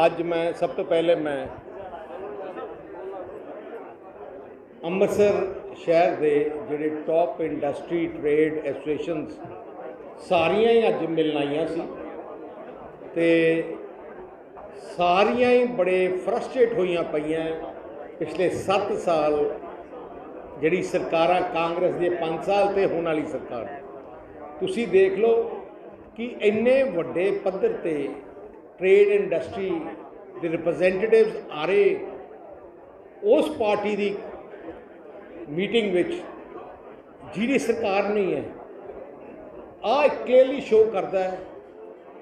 ਅੱਜ ਮੈਂ ਸਭ ਤੋਂ ਪਹਿਲੇ ਮੈਂ ਅੰਮ੍ਰਿਤਸਰ ਸ਼ਹਿਰ ਦੇ ਜਿਹੜੇ ਟੌਪ ਇੰਡਸਟਰੀ ਟ੍ਰੇਡ ਐਸੋਸੀਏਸ਼ਨਸ ਸਾਰੀਆਂ ਹੀ ਅੱਜ ਮਿਲਣ ਆਈਆਂ ਸੀ ਤੇ ਸਾਰੀਆਂ ਹੀ ਬੜੇ ਫਰਸਟ੍ਰੇਟ ਹੋਈਆਂ ਪਈਆਂ ਪਿਛਲੇ 7 ਸਾਲ ਜਿਹੜੀ ਸਰਕਾਰਾਂ ਕਾਂਗਰਸ ਦੇ 5 ਸਾਲ ਤੇ ਹੋਣ ਵਾਲੀ ਸਰਕਾਰ। ਤੁਸੀਂ ਦੇਖ ਲਓ ਕਿ ਇੰਨੇ ਵੱਡੇ ਪੱਧਰ ਤੇ ਟ੍ਰੇਡ ਇੰਡਸਟਰੀ ਦੇ ਰਿਪਰੈਜ਼ੈਂਟੇਟਿਵਸ ਆ ਰਹੇ ਉਸ ਪਾਰਟੀ ਦੀ ਮੀਟਿੰਗ ਵਿੱਚ ਜਿਹੜੀ ਸਰਕਾਰ ਨਹੀਂ ਹੈ ਆ ਕਲੀਅਰਲੀ ਸ਼ੋਅ ਕਰਦਾ ਹੈ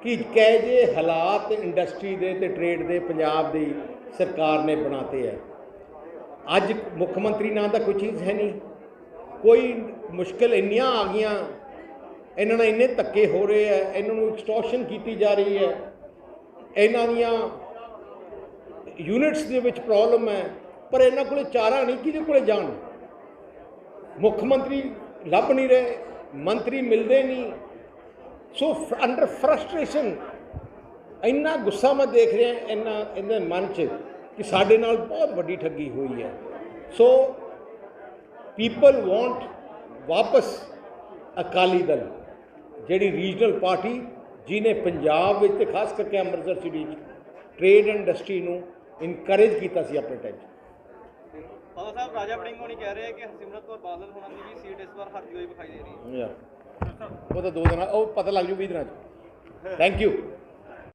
ਕਿ ਕਹਿ ਜੇ ਹਾਲਾਤ ਇੰਡਸਟਰੀ ਦੇ ਤੇ ਟ੍ਰੇਡ ਦੇ ਪੰਜਾਬ ਦੀ ਸਰਕਾਰ ਨੇ ਬਣਾਤੇ ਹੈ। ਅੱਜ ਮੁੱਖ ਮੰਤਰੀ ਨਾਂ ਦਾ ਕੋਈ ਚੀਜ਼ ਹੈ ਨਹੀਂ। ਕੋਈ ਮੁਸ਼ਕਲ ਇੰਨੀਆਂ ਆ ਗਈਆਂ, ਇਹਨਾਂ ਨਾਲ ਇੰਨੇ ਧੱਕੇ ਹੋ ਰਹੇ ਆ ਇਹਨਾਂ ਨੂੰ ਐਕਸਟੋਰਸ਼ਨ ਕੀਤੀ ਜਾ ਰਹੀ ਹੈ। ਇਹਨਾਂ ਦੀਆਂ ਯੂਨਿਟਸ ਦੇ ਵਿੱਚ ਪ੍ਰੋਬਲਮ ਹੈ, ਪਰ ਇਹਨਾਂ ਕੋਲੇ ਚਾਰਾ ਨਹੀਂ ਕਿਹਦੇ ਕੋਲੇ ਜਾਣ? ਮੁੱਖ ਮੰਤਰੀ ਲੱਭ ਨਹੀਂ ਰਹੇ, ਮੰਤਰੀ ਮਿਲਦੇ ਨਹੀਂ। ਸੋ ਅੰਡਰ ਫਰਸਟ੍ਰੇਸ਼ਨ ਇੰਨਾ ਗੁੱਸਾ ਮੈਂ ਦੇਖ ਰਿਹਾ ਇੰਨਾ ਇਹਦੇ ਮਨ 'ਚ ਕਿ ਸਾਡੇ ਨਾਲ ਬਹੁਤ ਵੱਡੀ ਠੱਗੀ ਹੋਈ ਹੈ। ਸੋ ਪੀਪਲ ਵਾਂਟ ਵਾਪਸ ਅਕਾਲੀ ਦਲ, ਜਿਹੜੀ ਰੀਜਨਲ ਪਾਰਟੀ ਜਿਹਨੇ ਪੰਜਾਬ ਵਿੱਚ ਤੇ ਖਾਸ ਕਰਕੇ ਅੰਮ੍ਰਿਤਸਰ ਸਿਟੀ 'ਚ ਟ੍ਰੇਡ ਇੰਡਸਟਰੀ ਨੂੰ ਇਨਕਰੇਜ ਕੀਤਾ ਸੀ ਆਪਣੇ ਟਾਈਮ 'ਚ। ਸਾਹਿਬ ਰਾਜਾ ਵੜਿੰਗ ਹੋਣੀ ਕਹਿ ਰਹੇ ਕਿ ਹਰਸਿਮਰਤ ਕੌਰ ਬਾਦਲ ਹੋਣਾ ਦੀ ਵੀ ਸੀਟ ਇਸ ਵਾਰ ਹਰਦੀ ਹੋਈ ਵਿਖਾਈ ਦੇ ਰਹੀ ਹੈ. ਉਹ ਤਾਂ ਦੋ ਦਿਨਾਂ ਉਹ ਪਤਾ ਲੱਗ ਜੂ 20 ਦਿਨਾਂ ਚ। Thank you